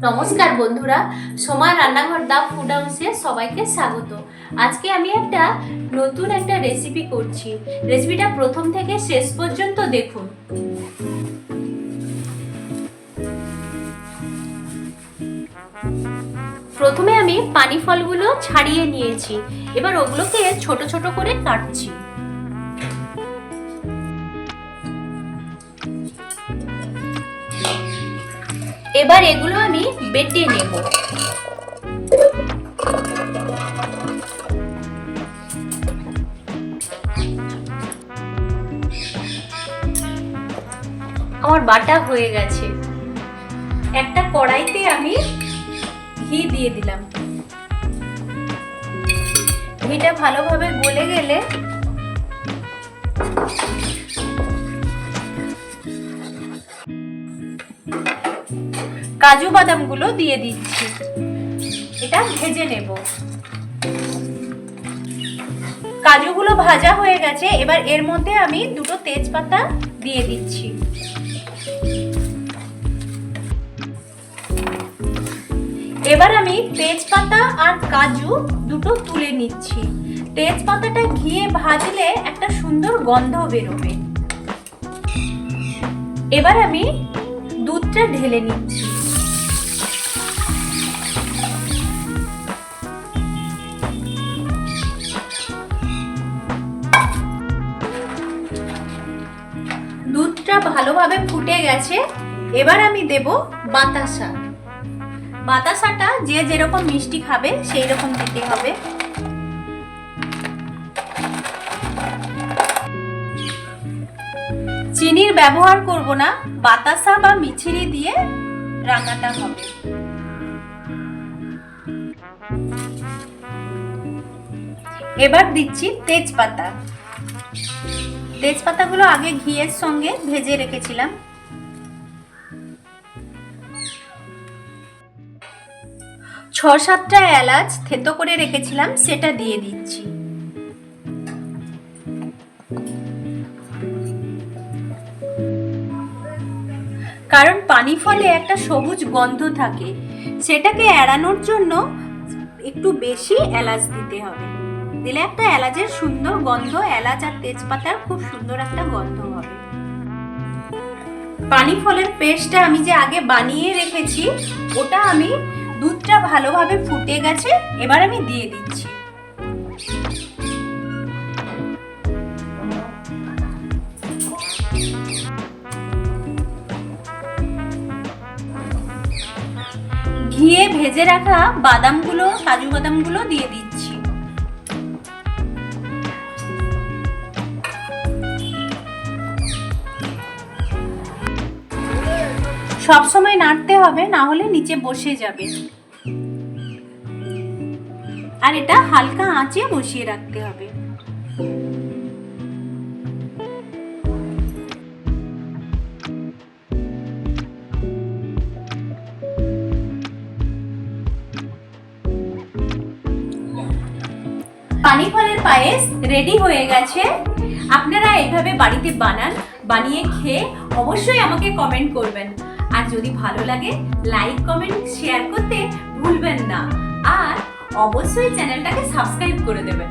নমস্কার বন্ধুরা, সোমার রান্নাঘর দা ফুড হাউসে সবাইকে স্বাগত। আজকে আমি একটা নতুন একটা রেসিপি করছি। রেসিপিটা প্রথম থেকে শেষ পর্যন্ত দেখুন। প্রথমে আমি পানি ফলগুলো ছাড়িয়ে নিয়েছি। এবার ওগুলোকে ছোট ছোট করে কাটছি। এবার এগুলো আমি বেটে নেব। আমার বাটা হয়ে গেছে। একটা কড়াইতে আমি ঘি দিয়ে দিলাম। ঘিটা ভালোভাবে গলে গেলে কাজু বাদামগুলো দিয়ে দিচ্ছি। এটা ভেজে নেব। কাজুগুলো ভাজা হয়ে গেছে, এবার এর মধ্যে আমি দুটো তেজপাতা দিয়ে দিচ্ছি। এবার আমি তেজপাতা আর কাজু দুটো তুলে নিচ্ছি। তেজপাতাটা ঘিয়ে ভাজলে একটা সুন্দর গন্ধ বেরোবে। এবার আমি দুধটা ঢেলে নিচ্ছি। দুধটা ভালোভাবে ফুটে গেছে, এবার আমি দেব বাতাসা। বাতাসাটা যে যেরকম মিষ্টি খাবে, সেই রকম দিতে হবে। চিনির ব্যবহার করব না, বাতাসা বা মিছিরি দিয়ে রান্নাটা হবে। এবার দিচ্ছি তেজপাতা। তেজপাতাগুলো আগে ঘিয়ের সঙ্গে ভেজে রেখেছিলাম। ছ সাতটা এলাচ থেতো করে রেখেছিলাম, সেটা দিয়ে দিচ্ছি। কারণ পানি ফলে একটা সবুজ গন্ধ থাকে, সেটাকে এড়ানোর জন্য একটু বেশি এলাচ দিতে হবে। দিলে একটা এলাচের সুন্দর গন্ধ, এলাচ আর তেজপাতার খুব সুন্দর একটা গন্ধ হবে। পানি ফলের পেস্টটা আমি যে আগে বানিয়ে রেখেছি, ওটা আমি দুধটা ভালোভাবে ফুটে গেছে, এবার আমি দিয়ে দিচ্ছি। ঘিয়ে ভেজে রাখা বাদামগুলো, কাজু বাদামগুলো দিয়ে দিচ্ছি। সব সময় নাড়তে হবে, না হলে নিচে বসে যাবে। আর এটা হালকা আঁচে বসিয়ে রাখতে হবে। পানি ফলের পায়েস রেডি হয়ে গেছে। আপনারা এইভাবে বাড়িতে বানান, বানিয়ে খেয়ে অবশ্যই আমাকে কমেন্ট করবেন। আর যদি ভালো লাগে লাইক কমেন্ট শেয়ার করতে ভুলবেন না। আর অবশ্যই চ্যানেলটাকে সাবস্ক্রাইব করে দেবেন।